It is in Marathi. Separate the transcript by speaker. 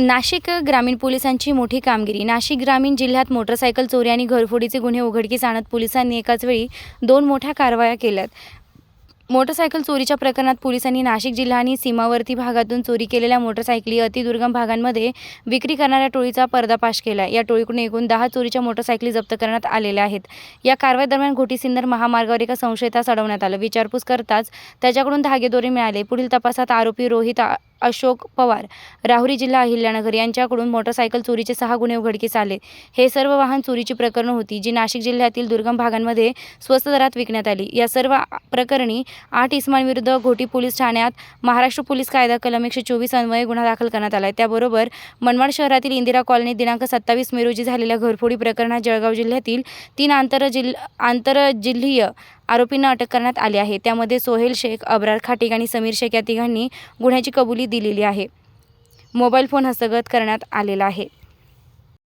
Speaker 1: नाशिक ग्रामीण पोलिसांची मोठी कामगिरी. नाशिक ग्रामीण जिल्ह्यात मोटरसायकल चोरी आणि घरफोडीचे गुन्हे उघडकीस आणत पोलिसांनी एकाच वेळी दोन मोठ्या कारवाया केल्यात. मोटरसायकल चोरीच्या प्रकरणात पोलिसांनी नाशिक जिल्हा आणि सीमावर्ती भागातून चोरी केलेल्या मोटरसायकली अतिदुर्गम भागांमध्ये विक्री करणाऱ्या टोळीचा पर्दापाश केला. या टोळीकडून एकूण दहा चोरीच्या मोटरसायकली जप्त करण्यात आलेल्या आहेत. या कारवाईदरम्यान दरम्यान घोटीसिंदर महामार्गावर एका संशयितास अडवण्यात आलं. विचारपूस करताच त्याच्याकडून धागेदोरे मिळाले. पुढील तपासात आरोपी रोहित अशोक पवार राहुरी जिल्हा अहिल्यानगर यांच्याकडून मोटरसायकल चोरीचे सहा गुन्हे उघडकीस आले. हे सर्व वाहन चोरीची प्रकरणं होती जी नाशिक जिल्ह्यातील दुर्गम भागांमध्ये स्वस्त दरात विकण्यात आली. या सर्व प्रकरणी आठ इसमांविरुद्ध घोटी पोलीस ठाण्यात महाराष्ट्र पोलीस कायदा कलम एकशे चोवीस अन्वये गुन्हा दाखल करण्यात आला आहे त्याबरोबर मनमाड शहरातील इंदिरा कॉलनी दिनांक सत्तावीस मे रोजी झालेल्या घरफोडी प्रकरणात जळगाव जिल्ह्यातील तीन आंतरजिल्ह आंतरजिल्हीय आरोपींना अटक करण्यात आली आहे. त्यामध्ये सोहेल शेख अब्रार खाटिक आणि समीर शेख या तिघांनी गुन्ह्याची कबुली दिलेली आहे. मोबाईल फोन हस्तगत करण्यात आलेला आहे.